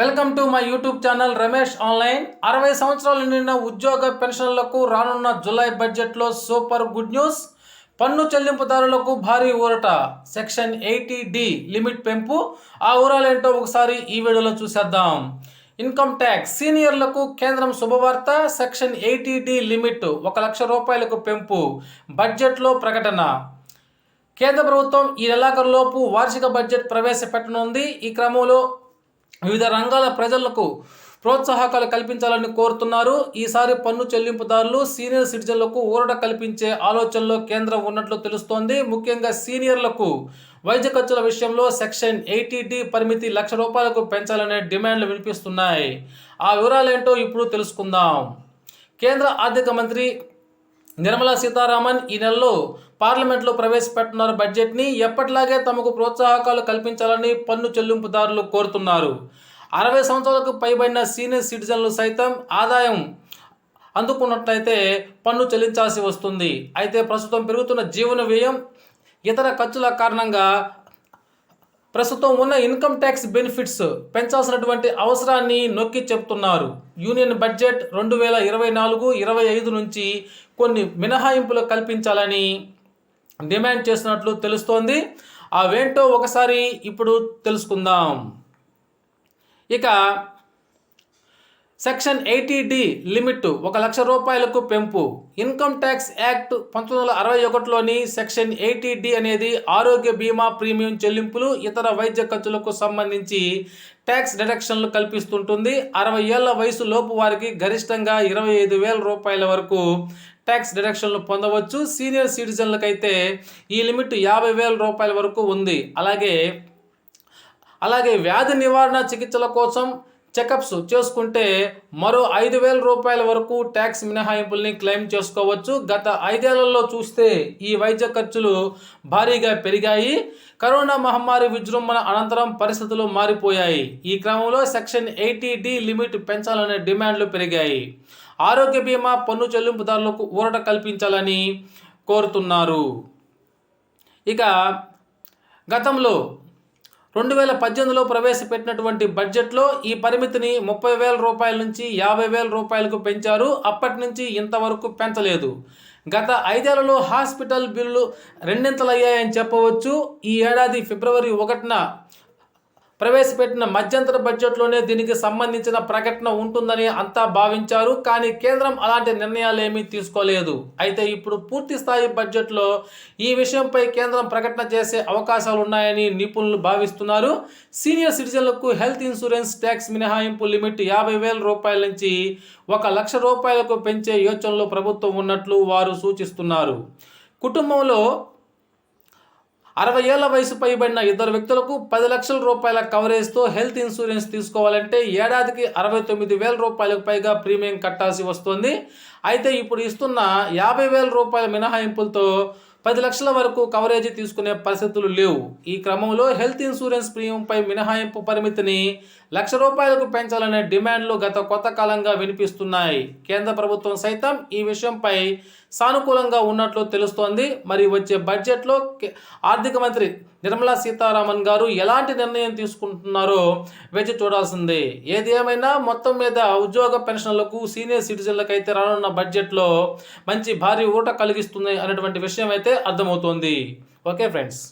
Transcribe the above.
Welcome to my YouTube channel Ramesh online. అరవై సంవత్సరాలు నిండిన ఉద్యోగ పెన్షన్లకు రానున్న జులై బడ్జెట్లో సూపర్ గుడ్ న్యూస్. పన్ను చెల్లింపుదారులకు భారీ ఊరట. సెక్షన్ ఎయిటీ డి లిమిట్ పెంపు. ఆ ఊరాలేంటో ఒకసారి ఈ వీడియోలో చూసేద్దాం. Income tax. సీనియర్లకు కేంద్రం శుభవార్త. సెక్షన్ ఎయిటీ డి లిమిట్ ఒక లక్ష రూపాయలకు పెంపు. బడ్జెట్లో ప్రకటన. కేంద్ర ప్రభుత్వం ఈ నెలాఖరులోపు వార్షిక బడ్జెట్ ప్రవేశపెట్టనుంది. ఈ క్రమంలో వివిధ రంగాల ప్రజలకు ప్రోత్సాహకాలు కల్పించాలని కోరుతున్నారు. ఈసారి పన్ను చెల్లింపుదారులు సీనియర్ సిటిజన్లకు ఊరట కల్పించే ఆలోచనలో కేంద్రం ఉన్నట్లు తెలుస్తోంది. ముఖ్యంగా సీనియర్లకు వైద్య ఖర్చుల విషయంలో సెక్షన్ ఎయిటీ డి పరిమితి లక్ష రూపాయలకు పెంచాలనే డిమాండ్లు వినిపిస్తున్నాయి. ఆ వివరాలేంటో ఇప్పుడు తెలుసుకుందాం. కేంద్ర ఆర్థిక మంత్రి నిర్మలా సీతారామన్ ఈ నెలలో పార్లమెంట్లో ప్రవేశపెట్టున్నారు బడ్జెట్ని ఎప్పటిలాగే తమకు ప్రోత్సాహకాలు కల్పించాలని పన్ను చెల్లింపుదారులు కోరుతున్నారు. అరవై సంవత్సరాలకు పైబడిన సీనియర్ సిటిజన్లు సైతం ఆదాయం అందుకున్నట్లయితే పన్ను చెల్లించాల్సి వస్తుంది. అయితే ప్రస్తుతం పెరుగుతున్న జీవన వ్యయం ఇతర ఖర్చుల కారణంగా ప్రస్తుతం ఉన్న ఇన్కమ్ ట్యాక్స్ బెనిఫిట్స్ పెంచాల్సినటువంటి అవసరాన్ని నొక్కి చెప్తున్నారు. యూనియన్ బడ్జెట్ రెండు వేల ఇరవై నాలుగు ఇరవై ఐదు నుంచి కొన్ని మినహాయింపులు కల్పించాలని డిమాండ్ చేస్తున్నట్లు తెలుస్తోంది. అవేంటో ఒకసారి ఇప్పుడు తెలుసుకుందాం. ఇక సెక్షన్ ఎయిటీ డి లిమిట్ ఒక లక్ష రూపాయలకు పెంపు. ఇన్కమ్ ట్యాక్స్ యాక్ట్ పంతొమ్మిది వందల అరవై ఒకటిలోని సెక్షన్ ఎయిటీ డి అనేది ఆరోగ్య బీమా ప్రీమియం చెల్లింపులు ఇతర వైద్య ఖర్చులకు సంబంధించి ట్యాక్స్ డిడక్షన్లు కల్పిస్తుంటుంది. అరవై ఏళ్ళ వయసు లోపు వారికి గరిష్టంగా ఇరవై ఐదు వేల రూపాయల వరకు ట్యాక్స్ డిడక్షన్లు పొందవచ్చు. సీనియర్ సిటిజన్లకైతే ఈ లిమిట్ యాభై వేల రూపాయల వరకు ఉంది. అలాగే అలాగే వ్యాధి నివారణ చికిత్సల కోసం చెకప్స్ చేసుకుంటే మరో ఐదు వేల రూపాయల వరకు ట్యాక్స్ మినహాయింపుల్ని క్లెయిమ్ చేసుకోవచ్చు. గత ఐదేళ్ళలో చూస్తే ఈ వైద్య ఖర్చులు భారీగా పెరిగాయి. కరోనా మహమ్మారి విజృంభణ అనంతరం పరిస్థితులు మారిపోయాయి. ఈ క్రమంలో సెక్షన్ ఎయిటీ డి లిమిట్ పెంచాలనే డిమాండ్లు పెరిగాయి. ఆరోగ్య బీమా పన్ను చెల్లింపుదారులకు ఊరట కల్పించాలని కోరుతున్నారు. ఇక గతంలో రెండు వేల పద్దెనిమిదిలో ప్రవేశపెట్టినటువంటి బడ్జెట్లో ఈ పరిమితిని ముప్పై వేల రూపాయల నుంచి యాభై వేల రూపాయలకు పెంచారు. అప్పటి నుంచి ఇంతవరకు పెంచలేదు. గత ఐదేళ్ళలో హాస్పిటల్ బిల్లు రెండింతలయ్యాయని చెప్పవచ్చు. ఈ ఏడాది ఫిబ్రవరి ఒకటిన ప్రవేశపెట్టిన మధ్యంతర బడ్జెట్లోనే దీనికి సంబంధించిన ప్రకటన ఉంటుందని అంతా భావించారు. కానీ కేంద్రం అలాంటి నిర్ణయాలు ఏమీ తీసుకోలేదు. అయితే ఇప్పుడు పూర్తి స్థాయి బడ్జెట్లో ఈ విషయంపై కేంద్రం ప్రకటన చేసే అవకాశాలు ఉన్నాయని నిపుణులు భావిస్తున్నారు. సీనియర్ సిటిజన్లకు హెల్త్ ఇన్సూరెన్స్ ట్యాక్స్ మినహాయింపు లిమిట్ యాభై వేల రూపాయల నుంచి ఒక లక్ష రూపాయలకు పెంచే యోచనలో ప్రభుత్వం ఉన్నట్లు వారు సూచిస్తున్నారు. కుటుంబంలో అరవై ఏళ్ళ వయసు పైబడిన ఇద్దరు వ్యక్తులకు పది లక్షల రూపాయల కవరేజ్తో హెల్త్ ఇన్సూరెన్స్ తీసుకోవాలంటే ఏడాదికి అరవై తొమ్మిది వేల రూపాయలకు పైగా ప్రీమియం కట్టాల్సి వస్తుంది. అయితే ఇప్పుడు ఇస్తున్న యాభై వేల రూపాయల మినహాయింపులతో పది లక్షల వరకు కవరేజీ తీసుకునే పరిస్థితులు లేవు. ఈ క్రమంలో హెల్త్ ఇన్సూరెన్స్ ప్రీమియంపై మినహాయింపు పరిమితిని లక్ష రూపాయలకు పెంచాలనే డిమాండ్లు గత కొత్త కాలంగా వినిపిస్తున్నాయి. కేంద్ర ప్రభుత్వం సైతం ఈ విషయంపై సానుకూలంగా ఉన్నట్లు తెలుస్తోంది. మరి వచ్చే బడ్జెట్లో ఆర్థిక మంత్రి నిర్మలా సీతారామన్ గారు ఎలాంటి నిర్ణయం తీసుకుంటున్నారో వేచి చూడాల్సిందే. ఏది ఏమైనా మొత్తం మీద ఉద్యోగ పెన్షన్లకు సీనియర్ సిటిజన్లకు అయితే రానున్న బడ్జెట్లో మంచి భారీ ఊట కలిగిస్తుంది అనేటువంటి విషయం అయితే అర్థమవుతోంది. Okay friends